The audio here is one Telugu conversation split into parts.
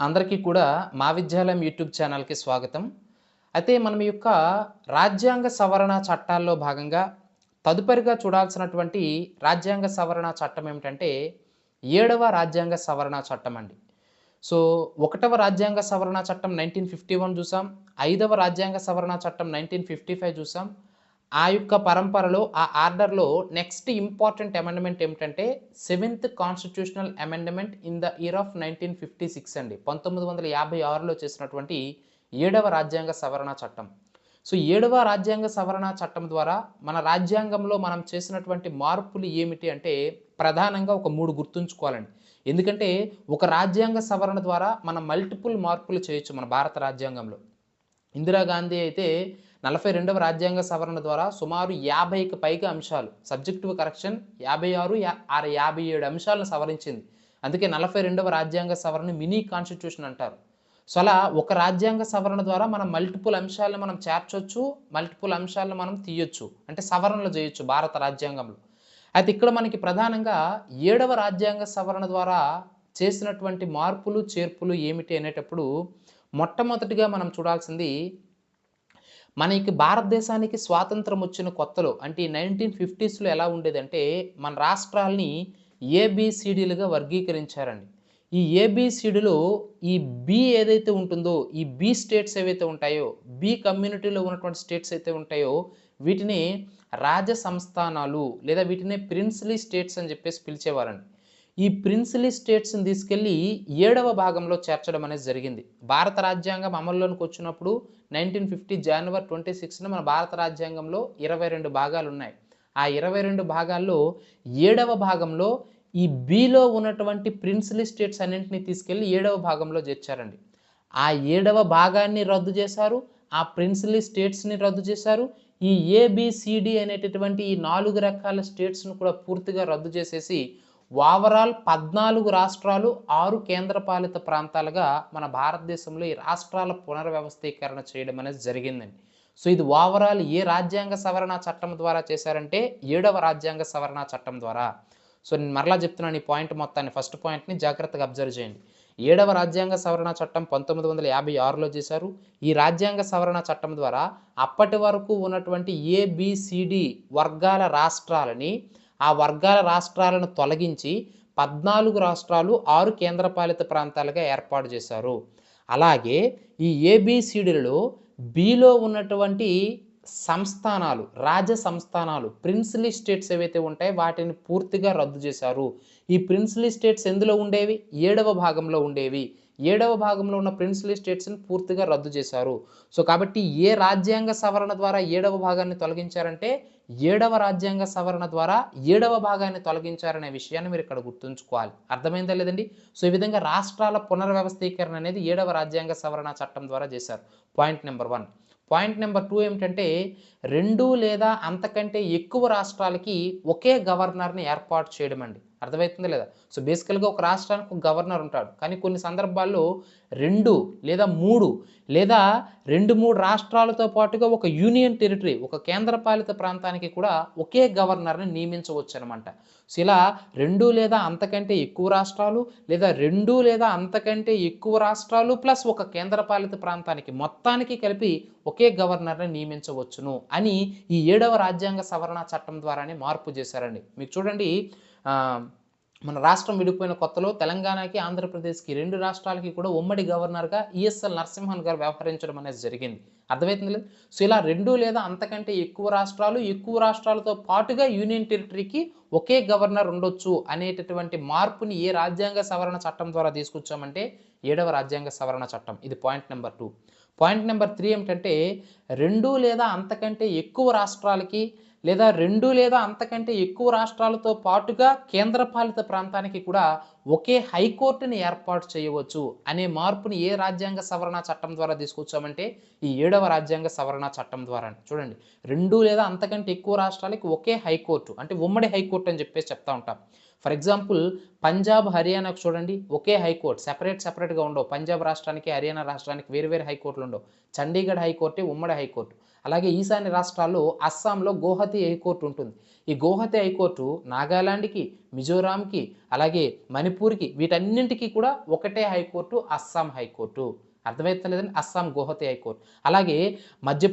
అందరికీ కూడా మా విద్యాలయం యూట్యూబ్ ఛానల్కి స్వాగతం. అయితే మనం యొక్క రాజ్యాంగ సవరణ చట్టాల్లో భాగంగా తదుపరిగా చూడాల్సినటువంటి రాజ్యాంగ సవరణ చట్టం ఏమిటంటే ఏడవ రాజ్యాంగ సవరణ చట్టం అండి. సో ఒకటవ రాజ్యాంగ సవరణ చట్టం నైన్టీన్ ఫిఫ్టీ వన్ చూసాం ఐదవ రాజ్యాంగ సవరణ చట్టం నైన్టీన్ ఫిఫ్టీ ఫైవ్ చూసాం ఆ యొక్క పరంపరలో ఆ ఆర్డర్లో నెక్స్ట్ ఇంపార్టెంట్ అమెండ్మెంట్ ఏమిటంటే seventh constitutional amendment in the year of nineteen fifty six అండి. పంతొమ్మిది వందల యాభై ఆరులో చేసినటువంటి ఏడవ రాజ్యాంగ సవరణ చట్టం. సో ఏడవ రాజ్యాంగ సవరణ చట్టం ద్వారా మన రాజ్యాంగంలో మనం చేసినటువంటి మార్పులు ఏమిటి అంటే ప్రధానంగా ఒక మూడు గుర్తుంచుకోవాలండి. ఎందుకంటే ఒక రాజ్యాంగ సవరణ ద్వారా మనం మల్టిపుల్ మార్పులు చేయొచ్చు మన భారత రాజ్యాంగంలో. ఇందిరాగాంధీ అయితే నలభై రెండవ రాజ్యాంగ సవరణ ద్వారా సుమారు యాభైకి పైగా అంశాలు సబ్జెక్టివ్ కరెక్షన్ యాభై ఆరు ఆరు యాభై ఏడు అంశాలను సవరించింది. అందుకే నలభై రెండవ రాజ్యాంగ సవరణ మినీ కాన్స్టిట్యూషన్ అంటారు. సో అలా ఒక రాజ్యాంగ సవరణ ద్వారా మనం మల్టిపుల్ అంశాలను మనం చేర్చొచ్చు మల్టిపుల్ అంశాలను మనం తీయొచ్చు అంటే సవరణలు చేయొచ్చు భారత రాజ్యాంగంలో. అయితే ఇక్కడ మనకి ప్రధానంగా ఏడవ రాజ్యాంగ సవరణ ద్వారా చేసినటువంటి మార్పులు చేర్పులు ఏమిటి అనేటప్పుడు మొట్టమొదటిగా మనం చూడాల్సింది మనకి భారతదేశానికి స్వాతంత్రం వచ్చిన కొత్తలో అంటే నైన్టీన్ ఫిఫ్టీస్లో ఎలా ఉండేదంటే మన రాష్ట్రాల్ని ఏబిసిడీలుగా వర్గీకరించారండి. ఈ ఏబిసిడిలో ఈ బి ఏదైతే ఉంటుందో ఈ బి స్టేట్స్ ఏవైతే ఉంటాయో బి కమ్యూనిటీలో ఉన్నటువంటి స్టేట్స్ అయితే ఉంటాయో వీటిని రాజ సంస్థానాలు లేదా వీటిని ప్రిన్స్లీ స్టేట్స్ అని చెప్పేసి పిలిచేవారండి. ఈ ప్రిన్స్లీ స్టేట్స్ని తీసుకెళ్ళి ఏడవ భాగంలో చేర్చడం అనేది జరిగింది. భారత రాజ్యాంగం అమల్లోనికి వచ్చినప్పుడు నైన్టీన్ ఫిఫ్టీ జనవరి ట్వంటీ సిక్స్న మన భారత రాజ్యాంగంలో ఇరవై రెండు భాగాలు ఉన్నాయి. ఆ ఇరవై రెండు భాగాల్లో ఏడవ భాగంలో ఈ బిలో ఉన్నటువంటి ప్రిన్స్లీ స్టేట్స్ అన్నింటినీ తీసుకెళ్ళి ఏడవ భాగంలో చేర్చారండి. ఆ ఏడవ భాగాన్ని రద్దు చేశారు ఆ ప్రిన్స్లీ స్టేట్స్ని రద్దు చేశారు ఈ ఏబిసిడి అనేటటువంటి ఈ నాలుగు రకాల స్టేట్స్ను కూడా పూర్తిగా రద్దు చేసేసి ఓవరాల్ పద్నాలుగు రాష్ట్రాలు ఆరు కేంద్రపాలిత ప్రాంతాలుగా మన భారతదేశంలో ఈ రాష్ట్రాల పునర్వ్యవస్థీకరణ చేయడం అనేది జరిగిందండి. సో ఇది ఓవరాల్ ఏ రాజ్యాంగ సవరణ చట్టం ద్వారా చేశారంటే ఏడవ రాజ్యాంగ సవరణ చట్టం ద్వారా. సో నేను మరలా చెప్తున్నాను ఈ పాయింట్ మొత్తాన్ని ఫస్ట్ పాయింట్ని జాగ్రత్తగా అబ్జర్వ్ చేయండి. ఏడవ రాజ్యాంగ సవరణ చట్టం పంతొమ్మిది వందల యాభై ఆరులో చేశారు. ఈ రాజ్యాంగ సవరణ చట్టం ద్వారా అప్పటి వరకు ఉన్నటువంటి ఏబిసిడి వర్గాల రాష్ట్రాలని ఆ వర్గాల రాష్ట్రాలను తొలగించి పద్నాలుగు రాష్ట్రాలు ఆరు కేంద్రపాలిత ప్రాంతాలుగా ఏర్పాటు చేశారు. అలాగే ఈ ఏబిసిడిలలో బిలో ఉన్నటువంటి సంస్థానాలు రాజ సంస్థానాలు ప్రిన్స్లీ స్టేట్స్ ఏవైతే ఉంటాయో వాటిని పూర్తిగా రద్దు చేశారు. ఈ ప్రిన్స్లీ స్టేట్స్ ఎందులో ఉండేవి? ఏడవ భాగంలో ఉండేవి. ఏడవ భాగంలో ఉన్న ప్రిన్స్లీ స్టేట్స్ని పూర్తిగా రద్దు చేశారు. సో కాబట్టి ఏ రాజ్యాంగ సవరణ ద్వారా ఏడవ భాగాన్ని తొలగించారంటే ఏడవ రాజ్యాంగ సవరణ ద్వారా ఏడవ భాగాన్ని తొలగించారనే విషయాన్ని మీరు ఇక్కడ గుర్తుంచుకోవాలి. అర్థమైందా లేదండి? సో ఈ విధంగా రాష్ట్రాల పునర్వ్యవస్థీకరణ అనేది ఏడవ రాజ్యాంగ సవరణ చట్టం ద్వారా చేశారు. Point number one. Point number two ఏమిటంటే రెండు లేదా అంతకంటే ఎక్కువ రాష్ట్రాలకి ఒకే గవర్నర్ని ఏర్పాటు చేయడం అండి అర్థమవుతుందా లేదా? సో బేసికల్గా ఒక రాష్ట్రానికి ఒక గవర్నర్ ఉంటాడు. కానీ కొన్ని సందర్భాల్లో రెండు లేదా మూడు లేదా రెండు మూడు రాష్ట్రాలతో పాటుగా ఒక యూనియన్ టెరిటరీ ఒక కేంద్రపాలిత ప్రాంతానికి కూడా ఒకే గవర్నర్ని నియమించవచ్చు అనమాట సో ఇలా రెండు లేదా అంతకంటే ఎక్కువ రాష్ట్రాలు లేదా రెండు లేదా అంతకంటే ఎక్కువ రాష్ట్రాలు ప్లస్ ఒక కేంద్రపాలిత ప్రాంతానికి మొత్తానికి కలిపి ఒకే గవర్నర్ని నియమించవచ్చును అని ఈ ఏడవ రాజ్యాంగ సవరణ చట్టం ద్వారానే మార్పు చేశారండి. మీకు చూడండి మన రాష్ట్రం విడిపోయిన కొత్తలో తెలంగాణకి ఆంధ్రప్రదేశ్కి రెండు రాష్ట్రాలకి కూడా ఉమ్మడి గవర్నర్గా ఈఎస్ఎల్ నరసింహన్ గారు వ్యవహరించడం అనేది జరిగింది. అర్థమవుతుంది లేదు? సో ఇలా రెండు లేదా అంతకంటే ఎక్కువ రాష్ట్రాలు ఎక్కువ రాష్ట్రాలతో పాటుగా యూనియన్ టెరిటరీకి ఒకే గవర్నర్ ఉండొచ్చు అనేటటువంటి మార్పుని ఏ రాజ్యాంగ సవరణ చట్టం ద్వారా తీసుకొచ్చామంటే ఏడవ రాజ్యాంగ సవరణ చట్టం. ఇది point number two. Point number three ఏమిటంటే రెండు లేదా అంతకంటే ఎక్కువ రాష్ట్రాలకి లేదా రెండు లేదా అంతకంటే ఎక్కువ రాష్ట్రాలతో పాటుగా కేంద్రపాలిత ప్రాంతానికి కూడా ఒకే హైకోర్టుని ఏర్పాటు చేయవచ్చు అనే మార్పుని ఏ రాజ్యాంగ సవరణ చట్టం ద్వారా తీసుకొచ్చామంటే ఈ ఏడవ రాజ్యాంగ సవరణ చట్టం ద్వారా చూడండి. రెండు లేదా అంతకంటే ఎక్కువ రాష్ట్రాలకి ఒకే హైకోర్టు అంటే ఉమ్మడి హైకోర్టు అని చెప్పేసి చెప్తా ఉంటాం. ఫర్ ఎగ్జాంపుల్ పంజాబ్ హర్యానాకు చూడండి ఒకే హైకోర్టు సెపరేట్ సెపరేట్గా ఉండవు. పంజాబ్ రాష్ట్రానికి హర్యానా రాష్ట్రానికి వేరు వేరు హైకోర్టులు ఉండవు. చండీగఢ్ హైకోర్టే ఉమ్మడి హైకోర్టు అలాగే ఈశాన్య రాష్ట్రాల్లో అస్సాంలో గౌహతి హైకోర్టు ఉంటుంది. ఈ గౌహతి హైకోర్టు నాగాలాండ్కి మిజోరాంకి అలాగే మణిపూర్కి వీటన్నింటికి కూడా ఒకటే high court Assam high court అర్థమవుతలేదండి? Assam Guwahati high court అలాగే మధ్య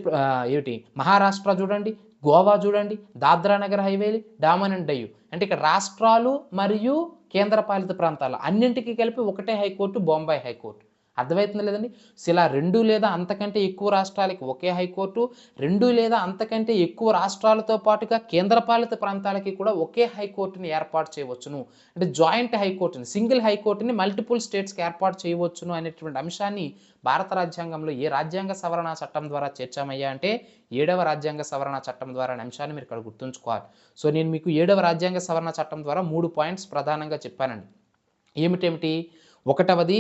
ఏమిటి? మహారాష్ట్ర చూడండి గోవా చూడండి దాద్రా నగర్ హైవేలు డామన్ అండ్ అంటే ఇక్కడ రాష్ట్రాలు మరియు కేంద్రపాలిత ప్రాంతాలు అన్నింటికి కలిపి ఒకటే హైకోర్టు బొంబాయి హైకోర్టు. అర్థమవుతుంది లేదండి? ఇలా రెండు లేదా అంతకంటే ఎక్కువ రాష్ట్రాలకి ఒకే హైకోర్టు రెండు లేదా అంతకంటే ఎక్కువ రాష్ట్రాలతో పాటుగా కేంద్రపాలిత ప్రాంతాలకి కూడా ఒకే హైకోర్టుని ఏర్పాటు చేయవచ్చును. అంటే జాయింట్ హైకోర్టుని సింగిల్ హైకోర్టుని మల్టిపుల్ స్టేట్స్కి ఏర్పాటు చేయవచ్చును అనేటువంటి అంశాన్ని భారత రాజ్యాంగంలో ఏ రాజ్యాంగ సవరణ చట్టం ద్వారా చేర్చామయ్యా అంటే ఏడవ రాజ్యాంగ సవరణ చట్టం ద్వారా అనే అంశాన్ని మీరు ఇక్కడ గుర్తుంచుకోవాలి. సో నేను మీకు ఏడవ రాజ్యాంగ సవరణ చట్టం ద్వారా మూడు పాయింట్స్ ప్రధానంగా చెప్పానండి. ఏమిటేమిటి? ఒకటవది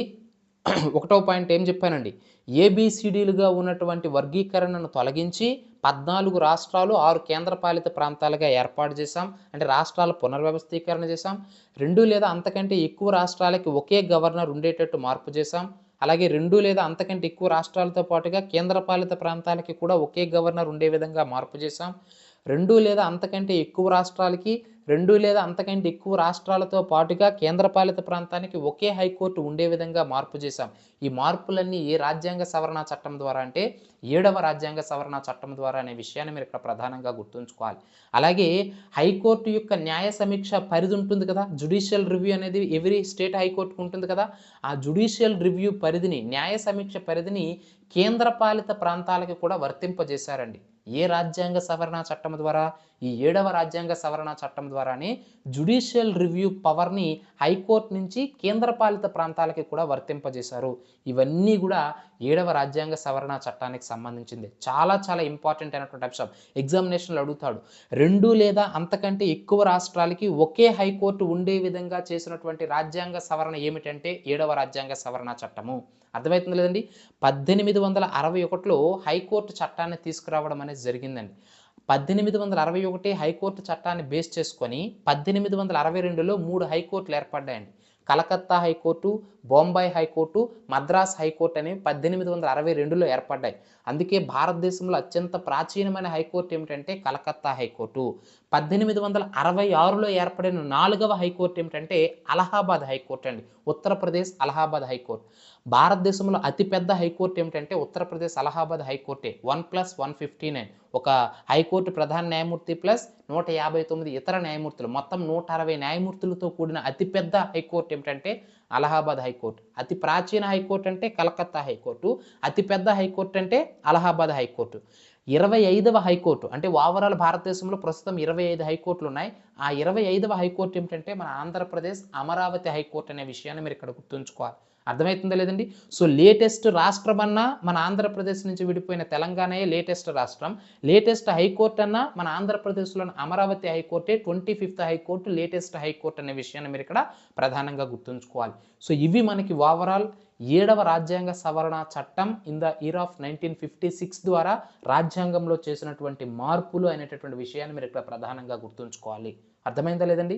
ఒకటో పాయింట్ ఏం చెప్పానండి? ఏబిసిడీలుగా ఉన్నటువంటి వర్గీకరణను తొలగించి పద్నాలుగు రాష్ట్రాలు ఆరు కేంద్రపాలిత ప్రాంతాలుగా ఏర్పాటు చేశాం. అంటే రాష్ట్రాల పునర్వ్యవస్థీకరణ చేశాం. రెండు లేదా అంతకంటే ఎక్కువ రాష్ట్రాలకి ఒకే గవర్నర్ ఉండేటట్టు మార్పు చేశాం. అలాగే రెండు లేదా అంతకంటే ఎక్కువ రాష్ట్రాలతో పాటుగా కేంద్రపాలిత ప్రాంతాలకి కూడా ఒకే గవర్నర్ ఉండే విధంగా మార్పు చేశాం. రెండు లేదా అంతకంటే ఎక్కువ రాష్ట్రాలకి రెండు లేదా అంతకంటే ఎక్కువ రాష్ట్రాలతో పాటుగా కేంద్రపాలిత ప్రాంతానికి ఒకే హైకోర్టు ఉండే విధంగా మార్పు చేశాం. ఈ మార్పులన్నీ ఏ రాజ్యాంగ సవరణ చట్టం ద్వారా అంటే ఏడవ రాజ్యాంగ సవరణ చట్టం ద్వారా అనే విషయాన్ని మీరు ఇక్కడ ప్రధానంగా గుర్తుంచుకోవాలి. అలాగే హైకోర్టు యొక్క న్యాయ సమీక్ష పరిధి ఉంటుంది కదా జుడిషియల్ రివ్యూ అనేది ఎవ్రీ స్టేట్ హైకోర్టుకు ఉంటుంది కదా ఆ జుడిషియల్ రివ్యూ పరిధిని న్యాయ సమీక్ష పరిధిని కేంద్రపాలిత ప్రాంతాలకి కూడా వర్తింపజేశారండి. ఏ రాజ్యాంగ సవరణ చట్టం ద్వారా ఈ ఏడవ రాజ్యాంగ సవరణ చట్టం ద్వారానే జుడిషియల్ రివ్యూ పవర్ని హైకోర్టు నుంచి కేంద్రపాలిత ప్రాంతాలకి కూడా వర్తింపజేశారు. ఇవన్నీ కూడా ఏడవ రాజ్యాంగ సవరణ చట్టానికి సంబంధించింది. చాలా చాలా ఇంపార్టెంట్ అయినటువంటి అంశం. ఎగ్జామినేషన్లు అడుగుతాడు. రెండు లేదా అంతకంటే ఎక్కువ రాష్ట్రాలకి ఒకే హైకోర్టు ఉండే విధంగా చేసినటువంటి రాజ్యాంగ సవరణ ఏమిటంటే ఏడవ రాజ్యాంగ సవరణ చట్టము. అర్థమవుతుంది లేదండి? పద్దెనిమిది వందల అరవై ఒకటిలో హైకోర్టు చట్టాన్ని తీసుకురావడం అనేది జరిగిందండి. పద్దెనిమిది వందల అరవై ఒకటి హైకోర్టు చట్టాన్ని బేస్ చేసుకొని పద్దెనిమిది వందల అరవై రెండులో మూడు హైకోర్టులు ఏర్పడ్డాయండి. Calcutta high court Bombay high court Madras high court అనేవి పద్దెనిమిది వందల అరవై రెండులో ఏర్పడ్డాయి. అందుకే భారతదేశంలో అత్యంత ప్రాచీనమైన హైకోర్టు ఏమిటంటే కలకత్తా హైకోర్టు. పద్దెనిమిది వందల అరవై ఆరులో ఏర్పడిన నాలుగవ హైకోర్టు ఏమిటంటే అలహాబాద్ హైకోర్టు అండి. Uttar Pradesh Allahabad high court. భారతదేశంలో అతిపెద్ద హైకోర్టు ఏమిటంటే Uttar Pradesh Allahabad హైకోర్టే. One plus one fifty nine ఒక హైకోర్టు ప్రధాన న్యాయమూర్తి ప్లస్ నూట యాభై తొమ్మిది ఇతర న్యాయమూర్తులు. మొత్తం నూట అరవై న్యాయమూర్తులతో కూడిన అతిపెద్ద హైకోర్టు ఏమిటంటే అలహాబాద్ హైకోర్టు. అతి ప్రాచీన హైకోర్టు అంటే కలకత్తా హైకోర్టు. అతిపెద్ద హైకోర్టు అంటే అలహాబాద్ హైకోర్టు. ఇరవై ఐదవ హైకోర్టు అంటే ఓవరాల్ భారతదేశంలో ప్రస్తుతం ఇరవై ఐదు హైకోర్టులు ఉన్నాయి. ఆ ఇరవై ఐదవ హైకోర్టు ఏమిటంటే మన ఆంధ్రప్రదేశ్ అమరావతి హైకోర్టు అనే విషయాన్ని మీరు ఇక్కడ గుర్తుంచుకోవాలి. అర్థమవుతుందా లేదండి? సో లేటెస్ట్ రాష్ట్రం అన్నా మన ఆంధ్రప్రదేశ్ నుంచి విడిపోయిన తెలంగాణయే లేటెస్ట్ రాష్ట్రం. లేటెస్ట్ హైకోర్టు అన్నా మన ఆంధ్రప్రదేశ్లోని Amaravati హైకోర్టే twenty fifth high court latest high court అనే విషయాన్ని మీరు ఇక్కడ ప్రధానంగా గుర్తుంచుకోవాలి. సో ఇవి మనకి ఓవరాల్ ఏడవ రాజ్యాంగ సవరణ చట్టం in the year of nineteen fifty six ద్వారా రాజ్యాంగంలో చేసినటువంటి మార్పులు అనేటటువంటి విషయాన్ని మీరు ఇక్కడ ప్రధానంగా గుర్తుంచుకోవాలి. అర్థమైందా లేదండి?